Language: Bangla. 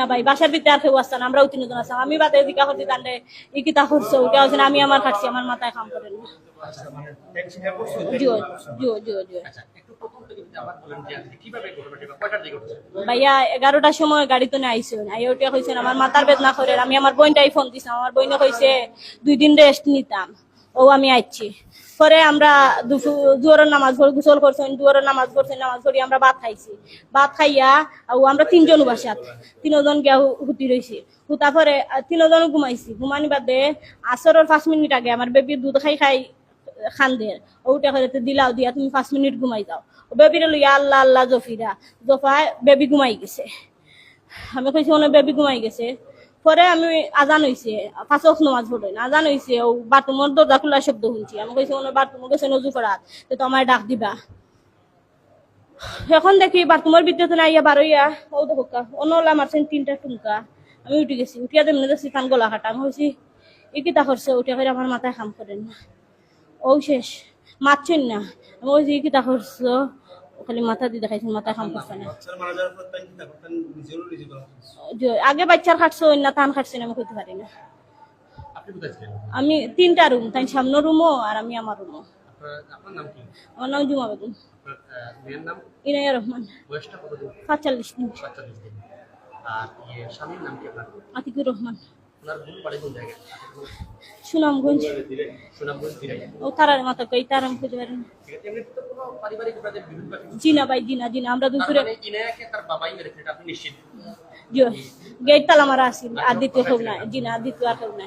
না ভাই বাসার ভিতরে আর কেউ আসছে আমরাও তিনজন আসলাম আমি বাদে দিকা করতে তান্ডে ই কিতা করছ ওটা হচ্ছে আমি আমার খাচ্ছি আমার মাথায় কাম করে না। আচ্ছা মানে আচ্ছা ভাইয়া এগারোটার সময় গাড়ি তো আইসো আই ওটা কইছেন আমার মাথার বেদনা করে আমি আমার বোনটাই ফোন দিছিলাম আমার বোনে কইছে দুই দিন রেস্ট নিতাম। ও আমি আইছি। পরে আমরা দুয়ারের নামাজ পড়ে, গোসল করছেন দুয়ারের নামাজ পড়ছেন নামাজ পড়ি আমরা ভাত খাইছি। ভাত খাইয়া আর আমরা তিনজন বাসাত তিনজন গিয়া হুতি রয়েছি হুতা পরে তিনজন ঘুমাইছি। ঘুমানি বাদে আসরের পাঁচ মিনিট আগে আমার বেবি দুধ খাই খাই খান্দের ওটা করে দিলাও দিয়া, তুমি পাঁচ মিনিট ঘুমাই যাও। ও বেবিরে লইয়া, আল্লাহ আল্লাহ, জফিরা। জফায় বেবি ঘুমাই গেছে। আমি কইছি হয় বেবি ঘুমাই গেছে। পরে আমি আজান হইছে পাঁচক নমাজ পড়ে না। আজান হইছে, ও বাথরুমের দরজা খোলা শব্দ শুনছি। আমি কইছি মনে বাথরুমে গেছে, নজু করাত তো তোমার ডাক দিবা। এখন দেখি বাথরুমের ভিতরে তো নাইয়া বারইয়া ও দেখো অনলা মারছেন তিনটা টুমকা। আমি উঠে গেছি। উঠিয়া দেমনে দেখছি কান গলা কাটা। আমি কইছি ই কিতা করছে উঠিয়া করে আমার মাথায় কাম করে না। ও শেষ মারছেন না। আমি কইছি ই কিতা করছ খালি মাথা দিয়ে দেখাইছেন মাথায় কাম করছে না আগে বাচ্চার খাটছে অন্য তান খাটছে না আমি কইতে পারি না। আমি তিনটা রুম তাই সামনে রুমও আর আমি আমার রুমও। আমার নাম জুমা বেগম। ইনায়া রহমান। সাতচল্লিশ দিন। আর ইয়ে স্বামীর নাম কি আতিকুর রহমান। সুনামগঞ্জ। ও তারার মাথা কই তার আমি খুঁজে জি না পারিবারিক আপনাদের বিরোধ জিনা ভাই জিনা জিনা আমরা দুপুরে মানে গেট তালা মারা আসি আর দ্বিতীয় না নাই জিনা আর দ্বিতীয় আর হোক আছে।